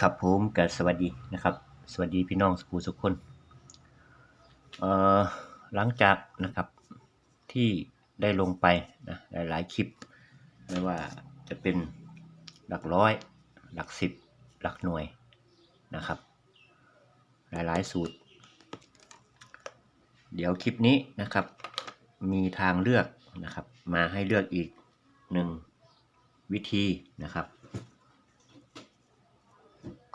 ครับผมกับสวัสดีนะครับ สวัสดีพี่น้องสุภูสุขคนเอ่อหลังจากนะครับที่ได้ลงไปนะหลาย ๆ คลิป ไม่ว่าจะเป็นหลักร้อย หลักสิบ หลักหน่วยนะครับ หลาย ๆ สูตร เดี๋ยวคลิปนี้นะครับ มีทางเลือกนะครับ มาให้เลือกอีกหนึ่งวิธีนะครับ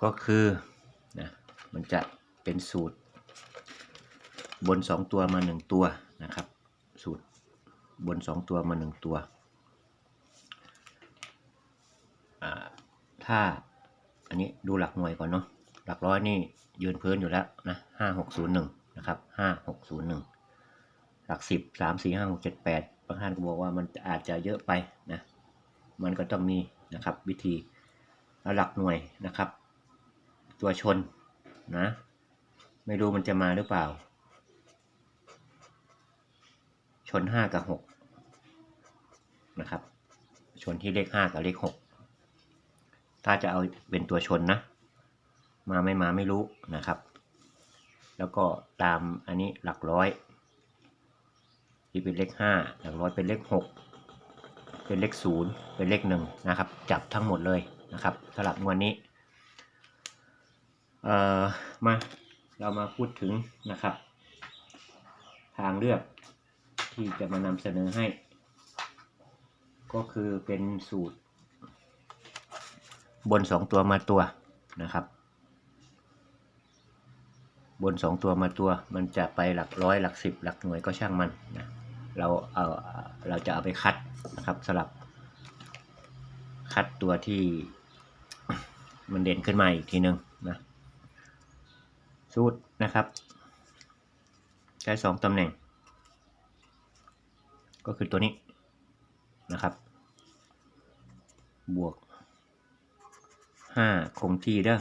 ก็คือนะมันจะเป็นสูตร บน 2 ตัวมา 1 ตัวนะครับ สูตรบน 2 ตัวมา 1 ตัว ถ้าอันนี้ดูหลักหน่วยก่อนเนาะหลักร้อยนี่ยืนพื้นอยู่แล้วนะห้าหกศูนย์หนึ่งนะครับห้าหกศูนย์หนึ่งหลักสิบสามสี่ห้าหกเจ็ดแปดบางท่านก็บอกว่ามันอาจจะเยอะไปนะมันก็ต้องมีนะครับวิธีแล้วหลักหน่วยนะครับ ตัวชนนะ ไม่รู้มันจะมาหรือเปล่า ชนห้ากับหกนะครับ ชนที่เลขห้ากับเลขหกถ้าจะเอาเป็นตัวชนนะ มาไม่มาไม่รู้นะครับ แล้วก็ตามอันนี้หลักร้อย ที่เป็นเลขห้าหลักร้อยเป็นเลขหกเป็นเลขศูนย์เป็นเลขหนึ่งนะครับ จับทั้งหมดเลยนะครับสำหรับงวดนี้ เอ่อมาเรามาพูดถึงนะครับ ทางเลือกที่จะมานำเสนอให้ ก็คือเป็นสูตร บนสองตัวมาตัวนะครับ บนสองตัวมาตัวมันจะไปหลักร้อยหลักสิบหลักหน่วยก็ช่างมันนะเราเอาเราจะเอาไปคัดนะครับสลับ คัดตัวที่มันเด่นขึ้นมาอีกทีหนึ่งนะ สูตรนะครับใช้สองตำแหน่ง ก็คือตัวนี้นะครับ บวกห้าคงที่เด้อ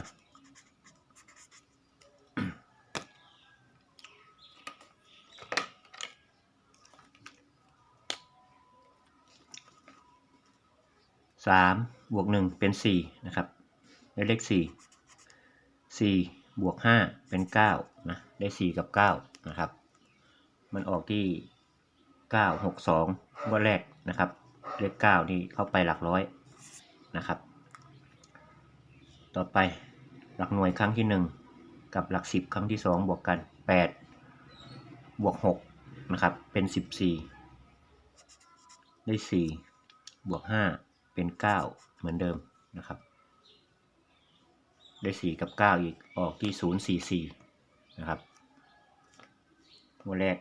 สามบวกหนึ่งเป็นสี่นะครับเลขสี่สี่ บวกห้าเป็นเก้านะได้สี่กับเก้านะครับ มันออกที่เก้าหกสองว่าแรกนะครับ เลขเก้านี่เข้าไปหลักร้อยนะครับ ต่อไปหลักหน่วยครั้งที่หนึ่งกับหลักสิบครั้งที่สองบวกกันแปดบวกหกนะครับ เป็นสิบสี่ได้สี่บวกห้าเป็นเก้าเหมือนเดิมนะครับ ได้สี่กับเก้าอีกออกที่ศูนย์สี่สี่นะครับตัวแรก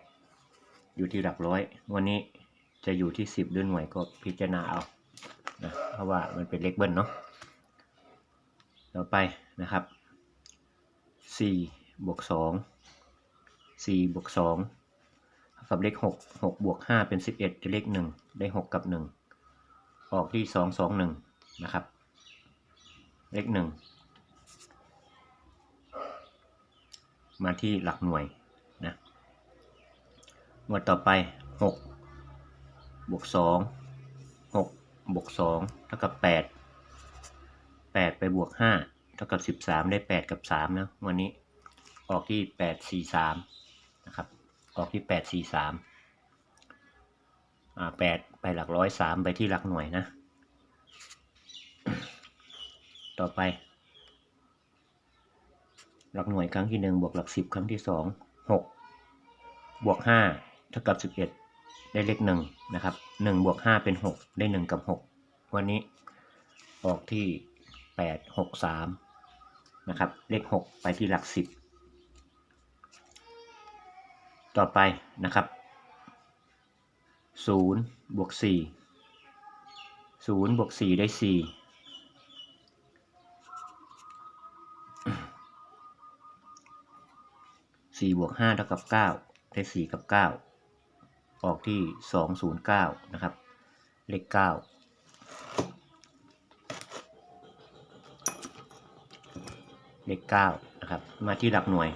อยู่ที่หลักร้อยวันนี้จะอยู่ที่สิบด้วยหน่วยก็พิจารณาเอานะเพราะว่ามันเป็นเลขเบิ้ลเนาะต่อไปนะครับสี่บวกสองสี่บวกสองกับเลขหกหกบวกห้าเป็นสิบเอ็ดจะเลขหนึ่งได้หกกับหนึ่งออกที่สองสองหนึ่งนะครับ เลขหนึ่ง มาที่หลักหน่วยนะหมวดต่อไปหกบวกสองหกบวกสองเท่ากับแปดแปดไปบวกห้าเท่ากับสิบสามได้แปดกับสามนะ วันนี้ออกที่แปดสี่สามนะครับ ออกที่แปดสี่สามอ่าแปดไปหลักร้อยสามไปที่หลักหน่วยนะ ต่อไป หลักหน่วยครั้งที่หนึ่งบวกหลักสิบครั้งที่สองหกบวกห้าเท่ากับสิบเอ็ดได้เลขหนึ่งนะครับหนึ่งบวกห้าเป็นหกได้หนึ่งกับหกวันนี้ออกที่แปดหกสามนะครับ เลขหกไปที่หลักสิบต่อไปนะครับศูนย์บวกสี่ศูนย์บวกสี่ได้สี่ สี่บวกห้าเท่ากับเก้าได้สี่กับเก้าออกที่สองศูนย์เก้านะครับ เลขเก้าเลขเก้านะครับ มาที่หลักหน่วย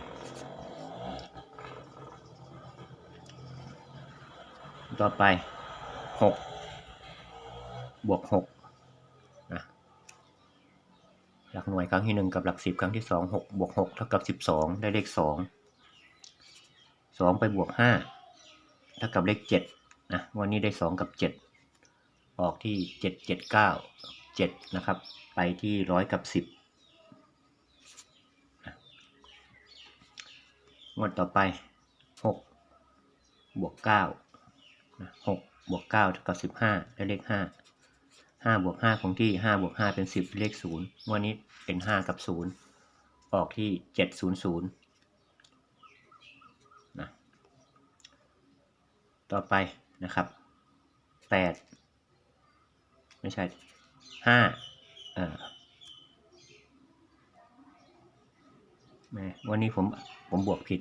ต่อไปหกบวกหกนะหลักหน่วยครั้งที่หนึ่งกับหลักสิบครั้งที่สองหกบวกหกเท่ากับสิบสองได้เลขสอง 2 ไปบวก 5 เท่ากับเลข7นะวันนี้ได้ 2 กับ 7 ออกที่ 7 7 9 7 นะครับ ไปที่ 100 กับ 10งวดต่อไป 6 บวก9นะ6บวก9เท่ากับ 15 ได้เลข 5 5บวก5คงที่ 5บวก5เป็น 10 เลข 0 วันนี้เป็น 5 กับ 0 ออกที่ 700 ต่อไปนะครับแปดไม่ใช่ห้าเออแหมวันนี้ผมผมบวกผิด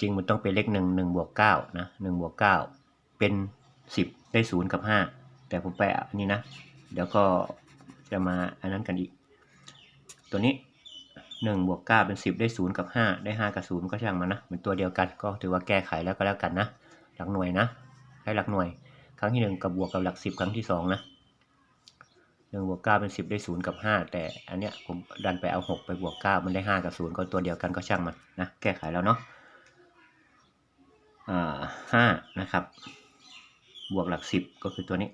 จริงมันต้องเป็นเลขหนึ่งหนึ่งบวกเก้านะหนึ่งบวกเก้าเป็นสิบได้ศูนย์กับห้าแต่ผมไปอันนี้นะ เดี๋ยวก็จะมาอันนั้นกันอีก ตัวนี้หนึ่งบวกเก้าเป็นสิบได้ศูนย์กับห้าได้ห้ากับศูนย์ก็ช่างมันนะเป็นตัวเดียวกันก็ถือว่าแก้ไขแล้วก็แล้วกันนะ หลักหน่วยนะให้หลักหน่วย ครั้งที่หนึ่งกับบวกกับหลักสิบครั้งที่สองนะหนึ่งบวกเก้าเป็นสิบได้ศูนย์กับห้าแต่อันเนี้ยผมดันไปเอาหกไปบวกเก้ามันได้ห้ากับศูนย์ก็ตัวเดียวกันก็ช่างมันนะ แก้ไขแล้วเนาะอ่าห้านะครับ บวกหลักสิบก็คือตัวนี้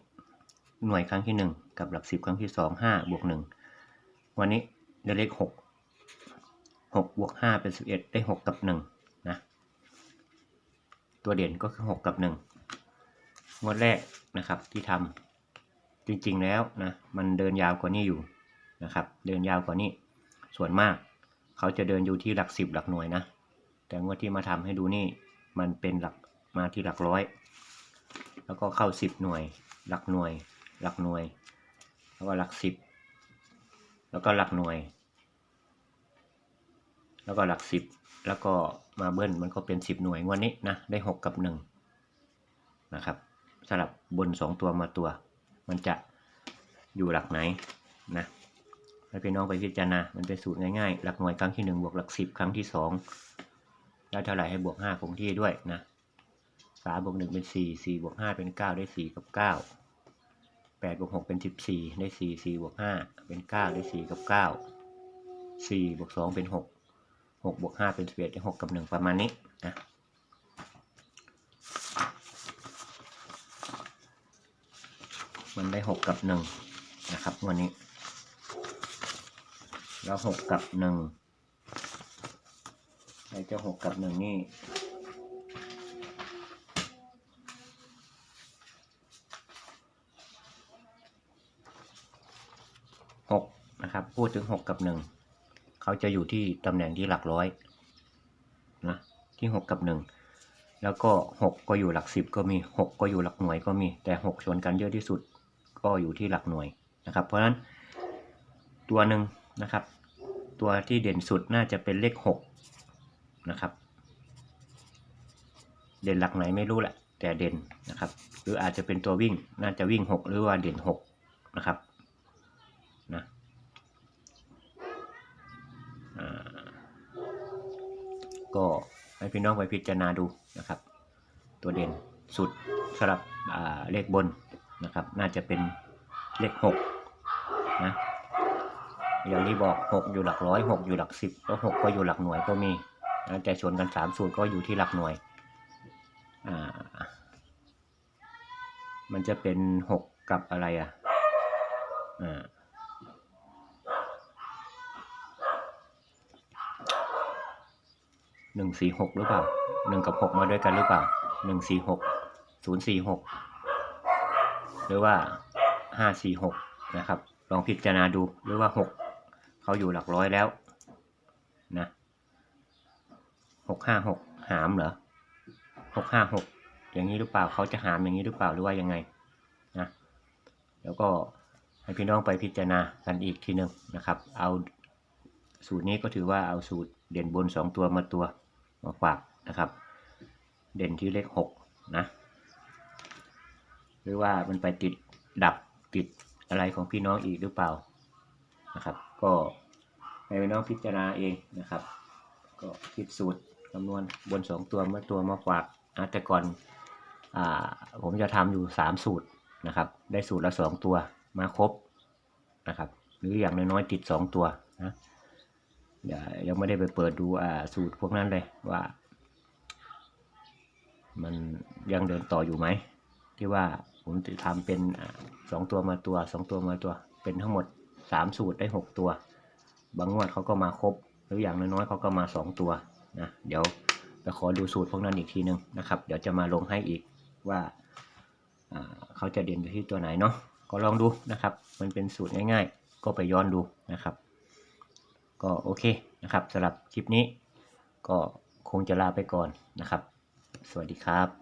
หน่วยครั้งที่หนึ่งกับหลักสิบครั้งที่สองห้าบวกหนึ่งวันนี้ได้เลขหกหกบวกห้าเป็นสิบเอ็ดได้หกกับหนึ่ง ตัวเด่นก็คือหกกับหนึ่งงวดแรกนะครับที่ทำจริงๆแล้วนะมันเดินยาวกว่านี้อยู่นะครับ เดินยาวกว่านี้ ส่วนมาก เขาจะเดินอยู่ที่หลักสิบหลักหน่วยนะ แต่งวดที่มาทำให้ดูนี่มันเป็นหลักมาที่หลักร้อย แล้วก็เข้าสิบหน่วย หลักหน่วย หลักหน่วย แล้วก็หลักสิบแล้วก็หลักหน่วย แล้วก็หลักสิบแล้วก็มาเบิ้ลมันก็เป็นสิบหน่วยงวันนี้นะได้หกกับหนึ่งนะครับสลับบนสองตัวมาตัว มันจะอยู่หลักไหนนะให้พี่น้องไปพิจารณา มันเป็นสูตรง่ายๆ หลักหน่วยครั้งที่หนึ่งบวกหลักสิบครั้งที่สองได้เท่าไหร่ให้บวกห้าคงที่ด้วยนะสามบวกหนึ่งเป็นสี่สี่บวกห้าเป็นเก้าได้สี่กับเก้าแปดบวกหกเป็นสิบสี่ได้สี่สี่บวกห้าเป็นเก้าได้สี่กับเก้าสี่บวกสองเป็นหก หกบวกห้าเป็นสิบเอ็ดได้หกกับหนึ่งประมาณนี้นะมันได้หกกับหนึ่งนะครับวันนี้ แล้วหกกับหนึ่งไอ้เจ้าหกกับหนึ่งนี่หกนะครับ พูดถึงหกกับหนึ่ง เขาจะอยู่ที่ตำแหน่งที่หลักร้อยนะที่หกกับหนึ่งแล้วก็หกก็อยู่หลักสิบก็มีหกก็อยู่หลักหน่วยก็มีแต่หกชนกันเยอะที่สุดก็อยู่ที่หลักหน่วยนะครับ เพราะฉะนั้นตัวหนึ่งนะครับ ตัวที่เด่นสุดน่าจะเป็นเลขหกนะครับ เด่นหลักไหนไม่รู้แหละแต่เด่นนะครับ หรืออาจจะเป็นตัววิ่งน่าจะวิ่งหกหรือว่าเด่นหกนะครับ นะอ่า ก็ให้พี่น้องไปพิจารณาดูนะครับ ตัวเด่นสุดสำหรับเลขบนนะครับ น่าจะเป็นเลขหกนะอย่างที่บอกหกอยู่หลักร้อยหกอยู่หลักสิบแล้วหกก็อยู่หลักหน่วยก็มีนะแต่ชนกันสามสูตรก็อยู่ที่หลักหน่วยอ่ามันจะเป็นหกกับอะไรอะอ่า หนึ่งสี่หกหรือเปล่าหนึ่งกับหกมาด้วยกันหรือเปล่าหนึ่งสี่หกศูนย์สี่หกหรือว่าห้าสี่หกนะครับ ลองพิจารณาดูหรือว่าหกเขาอยู่หลักร้อยแล้วนะหกห้าหกหามเหรอหกห้าหกอย่างนี้หรือเปล่าเขาจะหามอย่างนี้หรือเปล่าหรือว่ายังไงนะแล้วก็ให้พี่น้องไปพิจารณากันอีกทีหนึ่งนะครับ เอาสูตรนี้ก็ถือว่าเอาสูตร เด่นบนสองตัวมาตัวมาฝากนะครับ เด่นที่เลขหกนะหรือว่ามันไปติดดับติดอะไรของพี่น้องอีกหรือเปล่านะครับ ก็ให้พี่น้องพิจารณาเองนะครับ ก็คิดสูตรคำนวณบนสองตัวมาตัวมาฝากนะแต่ก่อนอ่าผมจะทำอยู่สามสูตรนะครับ ได้สูตรละสองตัวมาครบนะครับ หรืออย่างน้อยๆติดสองตัวนะ อย่ายังไม่ได้ไปเปิดดูอ่าสูตรพวกนั้นเลยว่า มันยังเดินต่ออยู่ไหม ที่ว่าผมจะทำเป็นสองตัวมาตัวสองตัวมาตัว เป็นทั้งหมดสามสูตรได้หกตัว บางงวดเขาก็มาครบ หรืออย่างน้อยๆเขาก็มาสองตัวนะเดี๋ยวไปขอดูสูตรพวกนั้นอีกทีหนึ่งนะครับ เดี๋ยวจะมาลงให้อีกว่าอ่าเขาจะเด่นอยู่ที่ตัวไหนเนาะก็ลองดูนะครับ มันเป็นสูตรง่าย ๆ ก็ไปย้อนดูนะครับ ก็โอเคนะครับสำหรับคลิปนี้ ก็คงจะลาไปก่อนนะครับ สวัสดีครับ